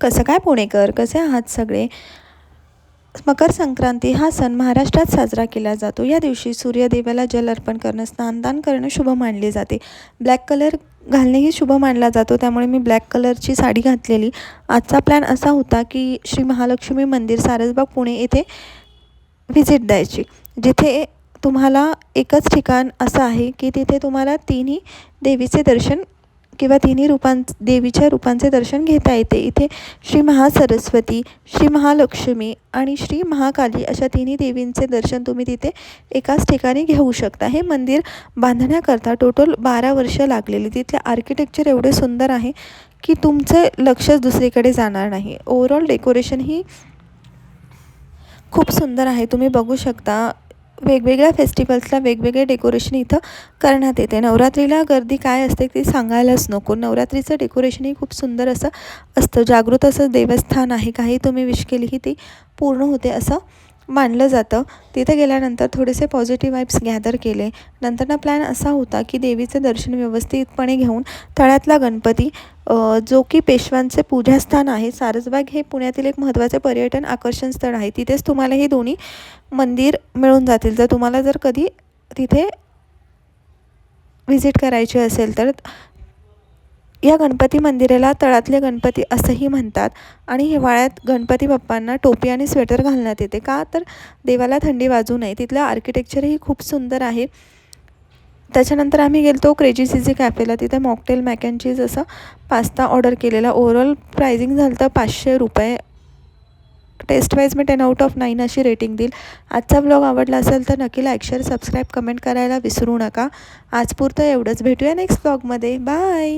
कसं काय पुणेकर कसे आहात सगळे? मकर संक्रांती हा सण महाराष्ट्रात साजरा केला जातो. या दिवशी सूर्यदेवाला जल अर्पण करणं स्नानदान करणं शुभ मानले जाते. ब्लॅक कलर घालणेही शुभ मानला जातो. त्यामुळे मी ब्लॅक कलरची साडी घातलेली. आजचा प्लॅन असा होता की श्री महालक्ष्मी मंदिर सारसबाग पुणे येथे व्हिजिट द्यायची. जिथे तुम्हाला एकच ठिकाण असं आहे की तिथे तुम्हाला तिन्ही देवीचे दर्शन किंवा तिन्ही रूपां देवीच्या रूपांचे दर्शन घेता येते. इथे श्री महासरस्वती श्री महालक्ष्मी आणि श्री महाकाली अशा तिन्ही देवींचे दर्शन तुम्ही तिथे एकाच ठिकाणी घेऊ शकता. हे मंदिर बांधण्याकरता टोटल बारा वर्ष लागलेली. तिथले आर्किटेक्चर एवढे सुंदर आहे की तुमचे लक्षच दुसरीकडे जाणार नाही. ओवरऑल डेकोरेशन ही खूप सुंदर आहे. तुम्ही बघू शकता वेगवेगळ्या फेस्टिवल्सला वेगवेगळे डेकोरेशन इथं करण्यात येते. नवरात्रीला गर्दी काय असते ते सांगायलाच नको. नवरात्रीचं डेकोरेशनही खूप सुंदर असं असतं. जागृत असं देवस्थान आहे. काही तुम्ही विश केली की ती पूर्ण होते असं मानलं जातं. तिथे गेल्यानंतर थोडेसे पॉझिटिव्ह वाईब्स गॅदर केले. नंतरना प्लॅन असा होता की देवीचं दर्शन व्यवस्थितपणे घेऊन तळ्यातला गणपती जो की पेशवांचे पूजास्थान आहे सारसबाग हे पुण्यातील एक महत्त्वाचे पर्यटन आकर्षण स्थळ आहे. तिथेच तुम्हाला हे दोन्ही मंदिर मिळून जातील. जर तुम्हाला जर कधी तिथे व्हिजिट करायची असेल तर या गणपती मंदिराला तळातले गणपती असंही म्हणतात. आणि हिवाळ्यात गणपती बाप्पांना टोपी आणि स्वेटर घालण्यात येते. का? तर देवाला थंडी वाजू नये. तिथलं आर्किटेक्चरही खूप सुंदर आहे. त्याच्यानंतर आम्ही गेलो क्रेजी सीझी कॅफेला तिथे मॉकटेल मॅक अँड चीज असं पास्ता ऑर्डर केलेला. ओव्हरऑल प्रायझिंग झालं तर पाचशे रुपये. टेस्ट वाईज मी टेन आउट ऑफ नाईन अशी रेटिंग देईल. आजचा ब्लॉग आवडला असेल तर नक्की लाईक शेअर सबस्क्राईब कमेंट करायला विसरू नका. आजपुरतं एवढंच. भेटूया नेक्स्ट ब्लॉगमध्ये. बाय!